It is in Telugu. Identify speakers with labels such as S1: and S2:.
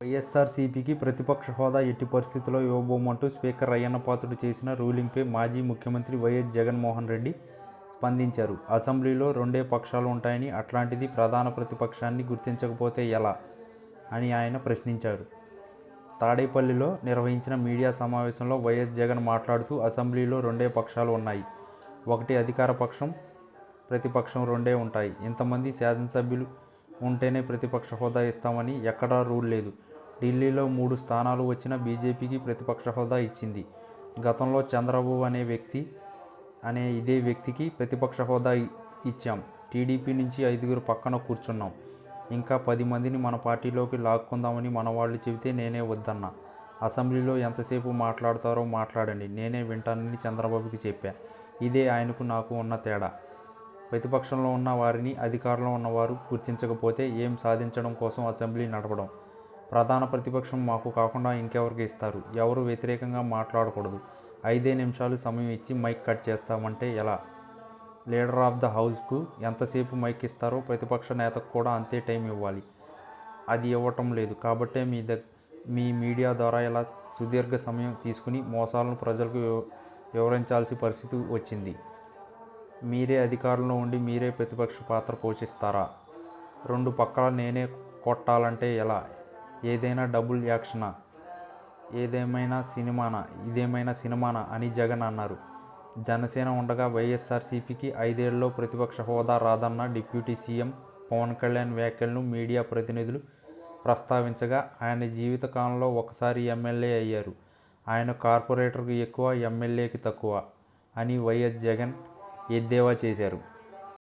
S1: వైఎస్ఆర్సీపీకి ప్రతిపక్ష హోదా ఎట్టి పరిస్థితుల్లో ఇవ్వబోమంటూ స్పీకర్ అయ్యన్నపాత్రుడు చేసిన రూలింగ్పై మాజీ ముఖ్యమంత్రి వైఎస్ జగన్మోహన్ రెడ్డి స్పందించారు. అసెంబ్లీలో రెండే పక్షాలు ఉంటాయని అట్లాంటిది ప్రధాన ప్రతిపక్షాన్ని గుర్తించకపోతే ఎలా? అని ఆయన ప్రశ్నించారు. తాడేపల్లిలో నిర్వహించిన మీడియా సమావేశంలో వైఎస్ జగన్ మాట్లాడుతూ అసెంబ్లీలో రెండే పక్షాలు ఉన్నాయి. ఒకటి అధికార పక్షం ప్రతిపక్షం రెండే ఉంటాయి. ఇంతమంది శాసనసభ్యులు ఉంటేనే ప్రతిపక్ష హోదా ఇస్తామని ఎక్కడా రూల్ లేదు. ఢిల్లీలో మూడు స్థానాలు వచ్చిన బీజేపీకి ప్రతిపక్ష హోదా ఇచ్చింది. గతంలో చంద్రబాబు అనే వ్యక్తి అనే ఇదే వ్యక్తికి ప్రతిపక్ష హోదా ఇచ్చాం. టీడీపీ నుంచి ఐదుగురు పక్కన కూర్చున్నాం. ఇంకా పది మందిని మన పార్టీలోకి లాక్కుందామని మన వాళ్ళు చెబితే నేనే వద్దన్నా. అసెంబ్లీలో ఎంతసేపు మాట్లాడతారో మాట్లాడండి. నేనే వింటానని చంద్రబాబుకి చెప్పా. ఇదే ఆయనకు నాకు ఉన్న తేడా. ప్రతిపక్షంలో ఉన్న వారిని అధికారంలో ఉన్నవారు గుర్తించకపోతే ఏం సాధించడం కోసం అసెంబ్లీ నడపడం? ప్రధాన ప్రతిపక్షం మాకు కాకుండా ఇంకెవరికి ఇస్తారు? ఎవరు వ్యతిరేకంగా మాట్లాడకూడదు. ఐదే నిమిషాలు సమయం ఇచ్చి మైక్ కట్ చేస్తామంటే ఎలా? లీడర్ ఆఫ్ ద హౌస్కు ఎంతసేపు మైక్ ఇస్తారో ప్రతిపక్ష నేతకు కూడా అంతే టైం ఇవ్వాలి. అది ఇవ్వటం లేదు. కాబట్టే మీ దగ్ మీ మీడియా ద్వారా ఇలా సుదీర్ఘ సమయం తీసుకుని మోసాలను ప్రజలకు వివ- వివరించాల్సిన పరిస్థితి వచ్చింది. మీరే అధికారంలో ఉండి మీరే ప్రతిపక్ష పాత్ర పోషిస్తారా? రెండు పక్కల నేనే కొట్టాలంటే ఎలా? ఏదైనా డబుల్ యాక్షనా? ఏదేమైనా సినిమానా? ఇదేమైనా సినిమానా? అని జగన్ అన్నారు. జనసేన ఉండగా వైఎస్ఆర్సీపీకి ఐదేళ్ళలో ప్రతిపక్ష హోదా రాదన్న డిప్యూటీ సీఎం పవన్ కళ్యాణ్ వ్యాఖ్యలను మీడియా ప్రతినిధులు ప్రస్తావించగా ఆయన జీవితకాలంలో ఒకసారి ఎమ్మెల్యే అయ్యారు. ఆయన కార్పొరేటర్కు ఎక్కువ ఎమ్మెల్యేకి తక్కువ అని వైఎస్ జగన్ ఎద్దేవా చేశారు.